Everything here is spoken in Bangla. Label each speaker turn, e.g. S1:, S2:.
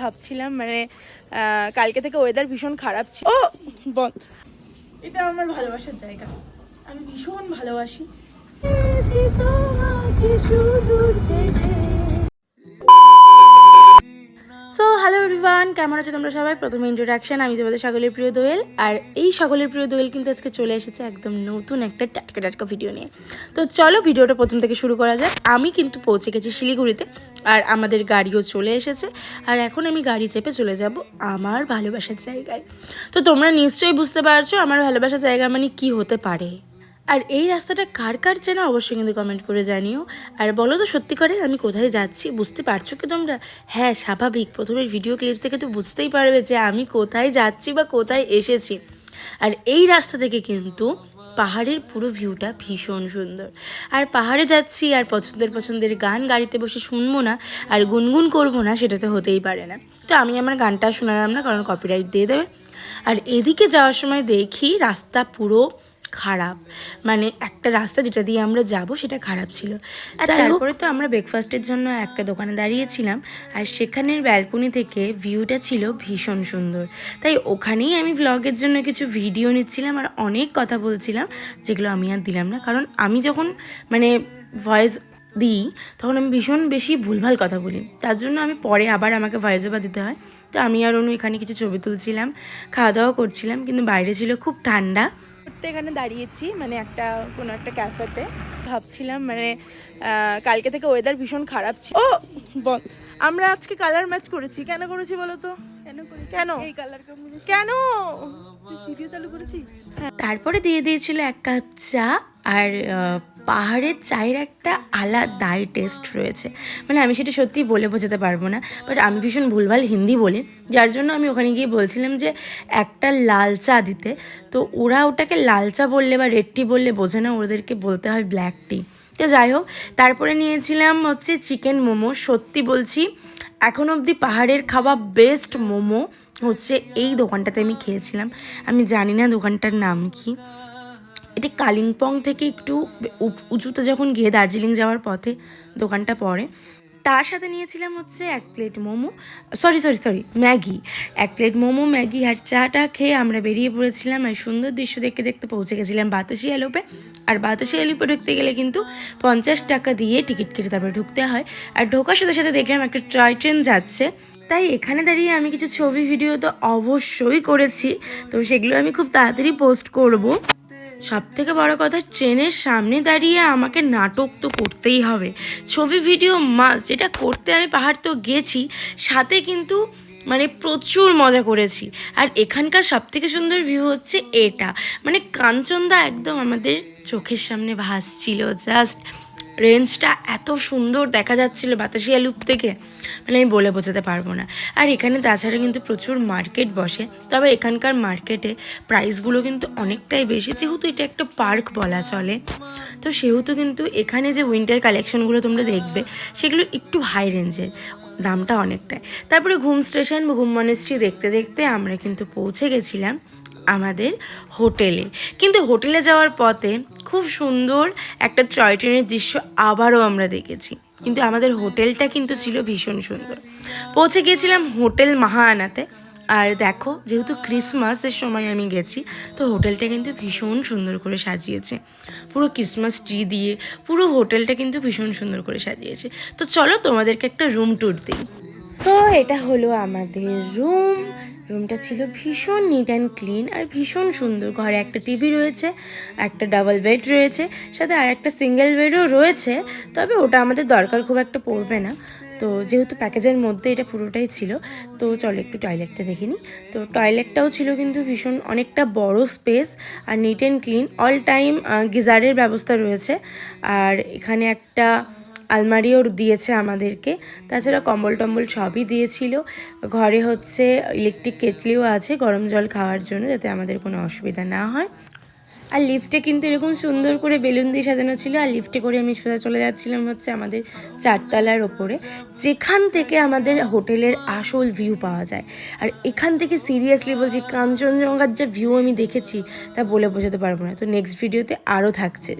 S1: ভাবছিলাম মানে কালকে থেকে ওয়েদার ভীষণ খারাপ ছিল। ও বল। এটা আমার ভালোবাসার জায়গা। আমি ভীষণ ভালোবাসি। এভরিওয়ান কেমন আছো তোমরা সবাই? প্রথমে ইন্ট্রোডাকশন আমি তোমাদের সকলের প্রিয় দোয়েল। আর এই সকলের প্রিয় দোয়েল কিন্তু আজকে চলে এসেছে একদম নতুন একটা টাটকা টাটকা ভিডিও নিয়ে। তো চলো ভিডিওটা প্রথম থেকে শুরু করা যাক। আমি কিন্তু পৌঁছে গেছি শিলিগুড়িতে, আর আমাদের গাড়িও চলে এসেছে। আর এখন আমি গাড়ি চেপে চলে যাব আমার ভালোবাসার জায়গায়। তো তোমরা নিশ্চয়ই বুঝতে পারছ, আমার ভালোবাসার জায়গা মানে কি হতে পারে? আর এই রাস্তাটা কার কার চেনা অবশ্যই কিন্তু কমেন্ট করে জানিও। আর বলো তো সত্যি করে আমি কোথায় যাচ্ছি? বুঝতে পারছ কি তোমরা? হ্যাঁ স্বাভাবিক। প্রথমের ভিডিও ক্লিপ থেকে তো বুঝতেই পারবে যে আমি কোথায় যাচ্ছি বা কোথায় এসেছি। আর এই রাস্তা থেকে কিন্তু পাহাড়ের পুরো ভিউটা ভীষণ সুন্দর। আর পাহাড়ে যাচ্ছি আর পছন্দের পছন্দের গান গাড়িতে বসে শুনব না আর গুনগুন করব না, সেটা তো হতেই পারে না। তো আমি আমার গানটা শোনালাম না, কারণ কপিরাইট দিয়ে দেবে। আর এদিকে যাওয়ার সময় দেখি রাস্তা পুরো খারাপ। মানে একটা রাস্তা যেটা দিয়ে আমরা যাব সেটা খারাপ ছিল। আর তারপরে তো আমরা ব্রেকফাস্টের জন্য একটা দোকানে দাঁড়িয়েছিলাম। আর সেখানের ব্যালকনি থেকে ভিউটা ছিল ভীষণ সুন্দর। তাই ওখানেই আমি ব্লগের জন্য কিছু ভিডিও নিচ্ছিলাম আর অনেক কথা বলছিলাম যেগুলো আমি আর দিলাম না। কারণ আমি যখন মানে ভয়েস দিই তখন আমি ভীষণ বেশি ভুলভাল কথা বলি। তার জন্য আমি পরে আবার আমাকে ভয়েস ওভার দিতে হয়। তো আমি আর অনু এখানে কিছু ছবি তুলছিলাম খাওয়া দাওয়া করছিলাম কিন্তু বাইরে ছিল খুব ঠান্ডা। ঘুরতে এখানে দাঁড়িয়েছি মানে একটা কোনো একটা ক্যাফেতে। ভাবছিলাম মানে কালকে থেকে ওয়েদার ভীষণ খারাপ ছিল ও বল। আমরা আজকে কালার ম্যাচ করেছি। কেন করেছি বলো তো? কেন কেন? এই কেন? ভিডিও চালু করেছি তারপরে দিয়ে দিয়েছিল এক কাপ চা আর পাহাড়ের চায়ের একটা আলাদাই টেস্ট রয়েছে। মানে আমি সেটা সত্যি বলে বোঝাতে পারব না বাট আমি ভীষণ ভুলভাল হিন্দি বলি। যার জন্য আমি ওখানে গিয়ে বলছিলাম যে, একটা লাল চা দিতে। তো ওরা ওটাকে লাল চা বললে বা রেড টি বললে বোঝে না, ওদেরকে বলতে হয় ব্ল্যাক টি তো যাই হোক, তারপরে নিয়েছিলাম হচ্ছে চিকেন মোমো। সত্যি বলছি, এখন অবধি পাহাড়ের খাওয়া বেস্ট মোমো হচ্ছে এই দোকানটাতে আমি খেয়েছিলাম। আমি জানি না দোকানটার নাম কি। এটি কালিম্পং থেকে একটু উঁচুতে যখন গিয়ে দার্জিলিং যাওয়ার পথে দোকানটা পড়ে, তার সাথে নিয়েছিলাম হচ্ছে এক plate momo, sorry sorry sorry, Maggi. এক প্লেট মোমো, ম্যাগি আর চাটা খেয়ে আমরা বেরিয়ে পড়েছিলাম আর সুন্দর দৃশ্য দেখতে দেখতে পৌঁছে গেছিলাম বাতাসি আলোপে। আর বাতাসি আলোপে ঢুকতে গেলে কিন্তু পঞ্চাশ টাকা দিয়ে টিকিট কেটে তারপরে ঢুকতে হয়। আর ঢোকার সাথে সাথে দেখলাম একটা টয় ট্রেন যাচ্ছে। তাই এখানে দাঁড়িয়ে আমি কিছু ছবি, ভিডিও তো অবশ্যই করেছি। তো সেগুলো আমি খুব তাড়াতাড়ি পোস্ট করব। সব থেকে বড় কথা, ট্রেনের সামনে দাঁড়িয়ে আমাকে নাটক তো করতেই হবে। ছবি, ভিডিও মাস যেটা করতে আমি পাহাড় তো গেছি, সাথে কিন্তু মানে প্রচুর মজা করেছি। আর এখানকার সব থেকে সুন্দর ভিউ হচ্ছে এটা। মানে কাঞ্চনদা একদম আমাদের চোখের সামনে ভাসছিল জাস্ট রেঞ্জটা এত সুন্দর দেখা যাচ্ছিল বাতাসিয়া লুপ থেকে মানে আমি বলে বোঝাতে পারব না। আর এখানে তাছাড়া কিন্তু প্রচুর মার্কেট বসে, তবে এখানকার মার্কেটে প্রাইসগুলো কিন্তু অনেকটাই বেশি। যেহেতু এটা একটা পার্ক বলা চলে, তো সেহেতু কিন্তু এখানে যে উইন্টার কালেকশনগুলো তোমরা দেখবে, সেগুলো একটু হাই রেঞ্জের দামটা অনেকটাই। তারপরে ঘুম স্টেশন বা ঘুম মনেস্ট্রি দেখতে দেখতে আমরা কিন্তু পৌঁছে গেছিলাম। আমাদের হোটেলে। কিন্তু হোটেলে যাওয়ার পথে খুব সুন্দর একটা টয় ট্রেনের দৃশ্য আবারও আমরা দেখেছি। কিন্তু আমাদের হোটেলটা কিন্তু ছিল ভীষণ সুন্দর। পৌঁছে গিয়েছিলাম হোটেল মাহাআনাতে আর দেখো, যেহেতু ক্রিসমাসের সময় আমি গেছি, তো হোটেলটা কিন্তু ভীষণ সুন্দর করে সাজিয়েছে। পুরো ক্রিসমাস ট্রি দিয়ে পুরো হোটেলটা কিন্তু ভীষণ সুন্দর করে সাজিয়েছে। তো চলো তোমাদেরকে একটা রুম ট্যুর দিই। সো এটা হলো আমাদের রুম। রুমটা ছিল ভীষণ নিট অ্যান্ড ক্লিন আর ভীষণ সুন্দর। ঘরে একটা টিভি রয়েছে, একটা ডাবল বেড রয়েছে, সাথে আর একটা সিঙ্গেল বেডও রয়েছে, তবে ওটা আমাদের দরকার খুব একটা পড়বে না। তো যেহেতু প্যাকেজের মধ্যে এটা পুরোটাই ছিল, তো চলো একটু টয়লেটটা দেখে নিই। তো টয়লেটটাও ছিল কিন্তু ভীষণ অনেকটা বড় space R neat and clean all time গিজারের ব্যবস্থা রয়েছে। আর এখানে একটা আলমারিও দিয়েছে আমাদেরকে। তাছাড়া কম্বল টম্বল সবই দিয়েছিল। ঘরে হচ্ছে ইলেকট্রিক কেটলিও আছে গরম জল খাওয়ার জন্য যাতে আমাদের কোনো অসুবিধা না হয়। আর লিফটে কিন্তু এরকম সুন্দর করে বেলুন দিয়ে সাজানো ছিল। আর লিফটে করে আমি সোজা চলে যাচ্ছিলাম হচ্ছে আমাদের চারতলার ওপরে। যেখান থেকে আমাদের হোটেলের আসল ভিউ পাওয়া যায়। আর এখান থেকে সিরিয়াসলি বলছি, কাঞ্চনজঙ্ঘার যে ভিউ আমি দেখেছি, তা বলে বোঝাতে পারব না। তো নেক্সট ভিডিওতে আরও থাকছে।